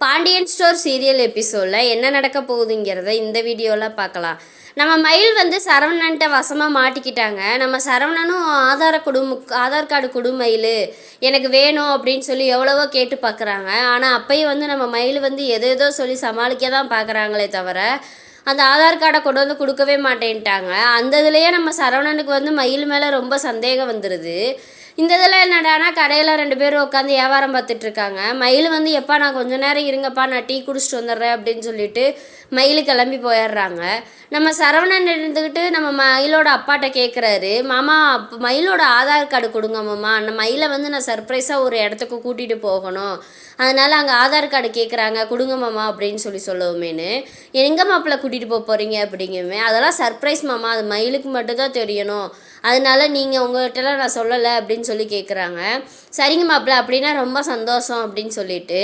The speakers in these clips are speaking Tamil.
பாண்டியன் ஸ்டோர் சீரியல் எபிசோடில் என்ன நடக்க போகுதுங்கிறத இந்த வீடியோவில் பார்க்கலாம். நம்ம மயில் வந்து சரவணன்ட்ட வசமாக மாட்டிக்கிட்டாங்க. நம்ம சரவணனும் ஆதார குடும் ஆதார் கார்டு குடு மயில் எனக்கு வேணும் அப்படின்னு சொல்லி எவ்வளவோ கேட்டு பார்க்குறாங்க ஆனால் அப்பயும் வந்து நம்ம மயில் வந்து எதோ ஏதோ சொல்லி சமாளிக்க தான் பார்க்குறாங்களே தவிர அந்த ஆதார் கார்டை கொண்டு வந்து கொடுக்கவே மாட்டேன்ட்டாங்க. அந்த இதுலேயே நம்ம சரவணனுக்கு வந்து மயில் மேலே ரொம்ப சந்தேகம் வந்துடுது இந்த இதில் என்னடானா கடையில் ரெண்டு பேரும் உட்காந்து வியாபாரம் பார்த்துட்டு இருக்காங்க மயில் வந்து எப்பா நான் கொஞ்ச நேரம் இருங்கப்பா நான் டீ குடிச்சிட்டு வந்துடுறேன் அப்படின்னு சொல்லிட்டு மயில் கிளம்பி போயிடுறாங்க. நம்ம சரவணன் இருந்துக்கிட்டு நம்ம மயிலோட அப்பாட்ட கேட்குறாரு மாமா மயிலோட ஆதார் கார்டு கொடுங்க மாமா. அந்த மயிலை வந்து நான் சர்ப்ரைஸாக ஒரு இடத்துக்கு கூட்டிகிட்டு போகணும். அதனால் அங்கே ஆதார் கார்டு கேட்குறாங்க கொடுங்க மாமா அப்படின்னு சொல்லி சொல்லவுமேனு. எங்கே மாப்பிள்ளை கூட்டிகிட்டு போக போகிறீங்க அப்படிங்குமே. அதெல்லாம் சர்ப்ரைஸ் மாமா. அது மயிலுக்கு மட்டும்தான் தெரியணும். அதனால நீங்கள் உங்கள்கிட்டலாம் நான் சொல்லலை அப்படின்னு சொல்லி கேட்குறாங்க சரிங்க மாப்பிள்ள அப்படின்னா ரொம்ப சந்தோஷம் அப்படின்னு சொல்லிட்டு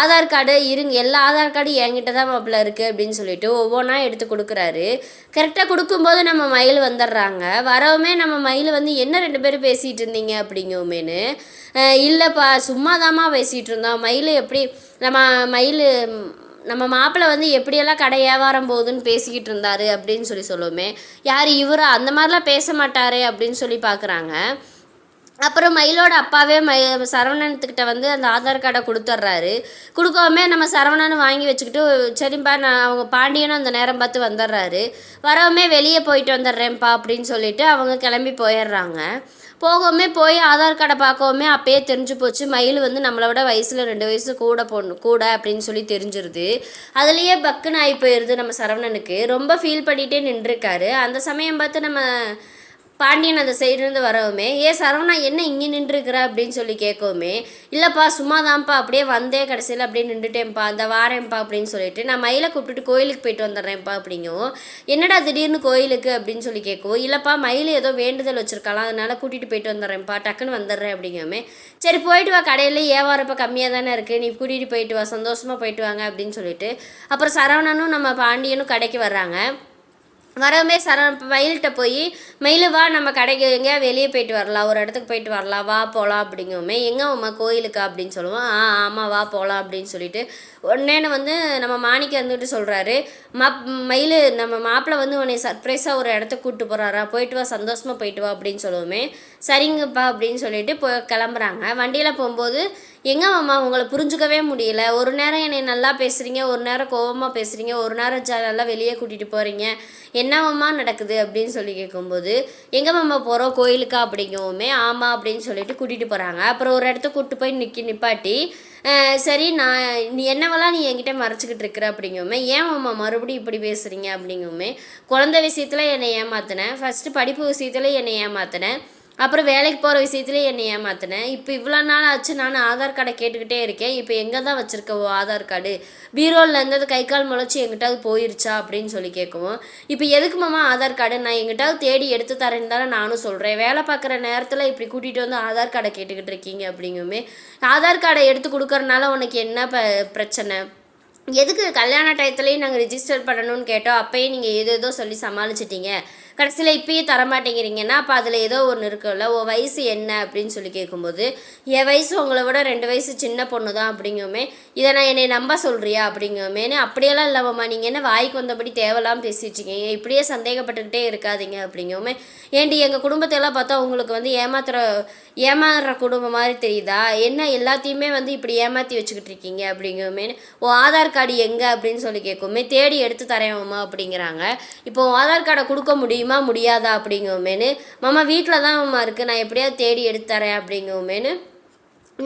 ஆதார் கார்டு இருங்க எல்லா ஆதார் கார்டும் என்கிட்ட தான் மாப்பிள்ள இருக்குது அப்படின்னு சொல்லிட்டு ஒவ்வொன்றா எடுத்து கொடுக்குறாரு. கரெக்டாக கொடுக்கும்போது நம்ம மயில் வந்துடுறாங்க. வரவுமே நம்ம மயில் வந்து என்ன ரெண்டு பேரும் பேசிகிட்டு இருந்தீங்க அப்படிங்கவுமேனு இல்லைப்பா சும்மா பேசிகிட்டு இருந்தோம். மயில் எப்படி நம்ம மயில் நம்ம மாப்பிள்ளை வந்து எப்படியெல்லாம் கடை வியாபாரம் போகுதுன்னு பேசிக்கிட்டு இருந்தாரு அப்படின்னு சொல்லி சொல்லுவோமே யார் இவரா? அந்த மாதிரிலாம் பேச மாட்டாரே அப்படின்னு சொல்லி பார்க்குறாங்க அப்புறம் மயிலோட அப்பாவே மய சரவணன்கிட்ட வந்து அந்த ஆதார் கார்டை கொடுத்துட்றாரு. கொடுக்காம நம்ம சரவணன் வாங்கி வச்சுக்கிட்டு சரிப்பா நான் அவங்க பாண்டியனும் அந்த நேரம் பார்த்து வந்துடுறாரு. வரவுமே வெளியே போயிட்டு வந்துடுறேன்ப்பா அப்படின்னு சொல்லிட்டு அவங்க கிளம்பி போயிடுறாங்க. போகவுமே போய் ஆதார் கார்டை பார்க்கவுமே அப்பயே தெரிஞ்சு போச்சு மயில் வந்து நம்மளை விட வயசில் ரெண்டு வயசு கூட பொண்ணு கூட அப்படின்னு சொல்லி தெரிஞ்சிருது. அதுலேயே பக்குன்னு ஆகி போயிடுது நம்ம சரவணனுக்கு. ரொம்ப ஃபீல் பண்ணிகிட்டே நின்றுருக்காரு. அந்த சமயம் பார்த்து நம்ம பாண்டியன் அந்த சைடுலேருந்து வரவுமே ஏ சரவணா என்ன இங்கே நின்றுருக்குற? அப்படின்னு சொல்லி கேட்கவுமே இல்லைப்பா சும்மா தான்ப்பா அப்படியே வந்தே கடைசியில் அப்படியே நின்றுட்டேன்ப்பா அந்த வாரேன்ப்பா அப்படின்னு சொல்லிட்டு நான் மயிலை கூப்பிட்டுட்டு கோயிலுக்கு போயிட்டு வந்துடுறேன்ப்பா அப்படிங்கவும் என்னடா திடீர்னு கோயிலுக்கு? அப்படின்னு சொல்லி கேட்கவும் இல்லைப்பா மயில் ஏதோ வேண்டுதல் வச்சுருக்கலாம் அதனால் கூட்டிகிட்டு போயிட்டு வந்துடுறேன்ப்பா டக்குன்னு வந்துடுறேன் அப்படிங்கவுமே சரி போயிட்டு வா கடையில் வியாபாரம் இப்போ கம்மியாக தானே இருக்குது நீ கூட்டிகிட்டு போயிட்டு வா சந்தோஷமாக போயிட்டு வாங்க அப்படின்னு சொல்லிட்டு அப்புறம் சரவணனும் நம்ம பாண்டியனும் கடைக்கு வர்றாங்க. வரவுமே சர மயில்கிட்ட போய் மயில் வா நம்ம கடைக்கு எங்கேயா வெளியே போயிட்டு வரலாம். ஒரு இடத்துக்கு போயிட்டு வரலாம். வா போகலாம் அப்படிங்குவோமே. எங்கே உமா கோயிலுக்கா? அப்படின்னு சொல்லுவோம். ஆ ஆமாம் வா போகலாம் அப்படின்னு சொல்லிட்டு உடனேன்னு வந்து நம்ம மாணிக்க வந்துட்டு சொல்கிறாரு மப் மயில் நம்ம மாப்பிள்ளை வந்து உன்னை சர்ப்ரைஸாக ஒரு இடத்துக்கு கூப்பிட்டு போகிறாரா போயிட்டு வா சந்தோஷமாக போயிட்டு வா அப்படின்னு சொல்லுவோமே. சரிங்கப்பா அப்படின்னு சொல்லிட்டு போ கிளம்புறாங்க. வண்டியில் போகும்போது எங்கே மாமா உங்களை புரிஞ்சுக்கவே முடியல. ஒரு நேரம் என்னை நல்லா பேசுகிறீங்க ஒரு நேரம் கோவமாக பேசுகிறீங்க ஒரு நேரம் ஜா நல்லா வெளியே கூட்டிகிட்டு போகிறீங்க என்ன மாமா நடக்குது அப்படின்னு சொல்லி கேட்கும்போது எங்கே மாமா போகிறோம் கோயிலுக்கா அப்படிங்கவுமே ஆமாம் அப்படின்னு சொல்லிட்டு கூட்டிகிட்டு போகிறாங்க அப்புறம் ஒரு இடத்த கூப்பிட்டு போய் நிற்கி நிப்பாட்டி சரி நான் நீ என்னவெல்லாம் நீ என்கிட்ட மறைச்சிக்கிட்டு இருக்கிற அப்படிங்கவுமே ஏன் மாமா மறுபடியும் இப்படி பேசுகிறீங்க அப்படிங்கவுமே குழந்தை விஷயத்தில் என்னை ஏமாத்தினேன். ஃபஸ்ட்டு படிப்பு விஷயத்தில் என்னை ஏமாத்தினேன். அப்புறம் வேலைக்கு போகிற விஷயத்துலேயே என்னை ஏமாத்தினேன். இப்போ இவ்வளோ நாள் ஆச்சு நான் ஆதார் கார்டை கேட்டுக்கிட்டே இருக்கேன். இப்போ எங்கே தான் வச்சுருக்கவோ ஆதார் கார்டு? பீரோவில் அது கை கால் முளைச்சி எங்கிட்டாவது போயிருச்சா அப்படின்னு சொல்லி கேட்குவோம் இப்போ எதுக்கு மாமா ஆதார் கார்டு? நான் எங்கிட்டாவது தேடி எடுத்து தரேன்னு தானே நானும் சொல்கிறேன் வேலை பார்க்குற நேரத்தில் இப்படி கூட்டிகிட்டு வந்து ஆதார் கார்டை கேட்டுக்கிட்டு இருக்கீங்க அப்படிங்குமே ஆதார் கார்டை எடுத்து கொடுக்கறனால உனக்கு என்ன ப பிரச்சனை? எதுக்கு கல்யாண டயத்துலேயும் நாங்கள் ரிஜிஸ்டர் பண்ணணும்னு கேட்டோம். அப்போயே நீங்கள் ஏதோ சொல்லி சமாளிச்சிட்டீங்க. கடைசியில் இப்பயும் தரமாட்டேங்கிறீங்கன்னா அப்போ அதில் ஏதோ ஒன்று இருக்குல்ல ஓ வயசு என்ன? அப்படின்னு சொல்லி கேட்கும்போது என் வயசு உங்களை விட ரெண்டு வயசு சின்ன பொண்ணு தான் அப்படிங்குமே இதை நான் என்னை நம்ப சொல்கிறியா அப்படிங்குமேனு அப்படியெல்லாம் இல்லாமம்மா நீங்கள் என்ன வாய்க்கு வந்தபடி தேவையில்லாமல் பேசிட்டு இருக்கீங்க. இப்படியே சந்தேகப்பட்டுக்கிட்டே இருக்காதீங்க அப்படிங்குமே. ஏண்டி எங்கள் குடும்பத்தையெல்லாம் பார்த்தா உங்களுக்கு வந்து ஏமாத்துற ஏமாறுற குடும்பம் மாதிரி தெரியுதா? என்ன எல்லாத்தையுமே வந்து இப்படி ஏமாற்றி வச்சுக்கிட்டு இருக்கீங்க அப்படிங்குமேன்னு ஓ ஆதார் கார்டு எங்கே? அப்படின்னு சொல்லி கேட்குமே தேடி எடுத்து தரேன்மா அப்படிங்கிறாங்க. இப்போ உன் ஆதார் கார்டை கொடுக்க முடியும்? முடியாதா? அப்படிங்குமேனு. மாமா வீட்டில் தான் மாமா இருக்குது நான் எப்படியாவது தேடி எடுத்து தரேன் அப்படிங்குமேனு.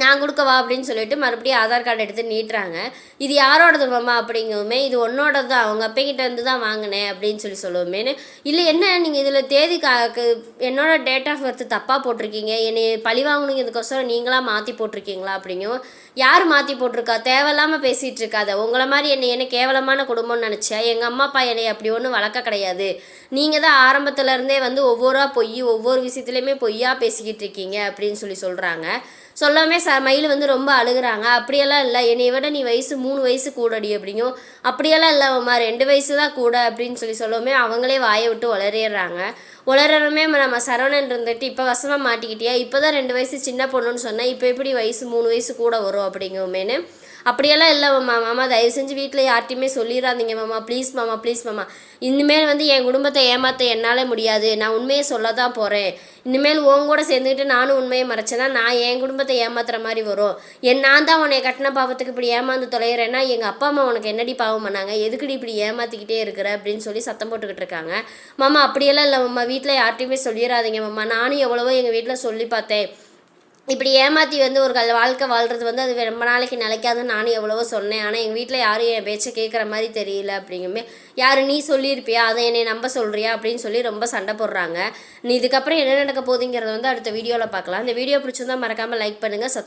நான் கொடுக்கவா அப்படின்னு சொல்லிட்டு மறுபடியும் ஆதார் கார்டு எடுத்து நீட்டுறாங்க. இது யாரோடது மாமா அப்படிங்குமே இது உன்னோட தான் அவங்க அப்பைக்கிட்ட இருந்து தான் வாங்கினேன் அப்படின்னு சொல்லி சொல்லுவோமேனு இல்லை என்ன நீங்கள் இதில் தேதி கா என்னோட டேட் ஆஃப் பர்த் தப்பாக போட்டிருக்கீங்க? என்னை பழி வாங்கணுங்கிறதுக்கோசரம் நீங்களாக மாற்றி போட்டிருக்கீங்களா அப்படிங்கும் யார் மாற்றி போட்டிருக்கா? தேவையில்லாமல் பேசிகிட்டு இருக்காத உங்களை மாதிரி என்னை என்ன கேவலமான குடும்பம்னு நினச்சா எங்கள் அம்மா அப்பா என்னை அப்படி ஒன்றும் வளர்க்க கிடையாது. நீங்கள் தான் ஆரம்பத்துலேருந்தே வந்து ஒவ்வொரு பொய் ஒவ்வொரு விஷயத்துலையுமே பொய்யா பேசிக்கிட்டு இருக்கீங்க அப்படின்னு சொல்லி சொல்கிறாங்க சொல்லாமே ச மயில் வந்து ரொம்ப அழுகுறாங்க. அப்படியெல்லாம் இல்லை. என்னை விட நீ வயசு மூணு வயசு கூடடி அப்படிங்கும். அப்படியெல்லாம் இல்லை அம்மா ரெண்டு வயசு தான் கூட அப்படின்னு சொல்லி சொல்லவுமே அவங்களே வாயை விட்டு உளறிடுறாங்க. உளறமே நம்ம சரவணன் இருந்துட்டு இப்போ வசமாக மாட்டிக்கிட்டியா? இப்போ தான் ரெண்டு வயசு சின்ன பொண்ணுன்னு சொன்னேன் இப்போ எப்படி வயசு மூணு வயசு கூட வரும்? அப்படிங்குமேனு அப்படியெல்லாம் இல்லை மாமா. மாமா தயவு செஞ்சு வீட்டில் யார்ட்டையுமே சொல்லிடாதீங்க மாமா. ப்ளீஸ் மாமா ப்ளீஸ் மாமா. இனிமேல் வந்து என் குடும்பத்தை ஏமாற்ற என்னால் முடியாது. நான் உண்மையை சொல்ல தான் போகிறேன் இனிமேல் உன் கூட சேர்ந்துக்கிட்டு நானும் உண்மையை மறைச்சேன்னா நான் என் குடும்பத்தை ஏமாத்துற மாதிரி வரும். என் நான் தான் உன்னை கட்டின பாவத்துக்கு இப்படி ஏமாந்து தொலைகிறேன்னா எங்கள் அப்பா அம்மா உனக்கு என்னடி பாவம் பண்ணாங்க? எதுக்குடி இப்படி ஏமாற்றிக்கிட்டே இருக்கிற? அப்படின்னு சொல்லி சத்தம் போட்டுக்கிட்டு இருக்காங்க. மாமா அப்படியெல்லாம் இல்லை மாமா. வீட்டில் யார்ட்டையுமே சொல்லிடாதீங்க மாமா. நானும் எவ்வளவோ எங்கள் வீட்டில் சொல்லி பார்த்தேன். இப்படி ஏமாற்றி வந்து ஒரு கல் வாழ்க்கை வாழ்கிறது வந்து அது ரொம்ப நாளைக்கு நிலைக்காதுன்னு நானும் எவ்வளவோ சொன்னேன். ஆனால் எங்கள் வீட்டில் யாரும் என் பேச்சை கேட்குற மாதிரி தெரியல அப்படிங்குமே யார் நீ சொல்லியிருப்பியா? அதை என்னை நம்ப சொல்கிறியா அப்படின்னு சொல்லி ரொம்ப சண்டை போடுறாங்க. நீ இதுக்கப்புறம் என்ன நடக்க போகுதுங்கிறத வந்து அடுத்த வீடியோவில் பார்க்கலாம். இந்த வீடியோ பிடிச்சிருந்தா மறக்காமல் லைக் பண்ணுங்கள் சப்ஸ்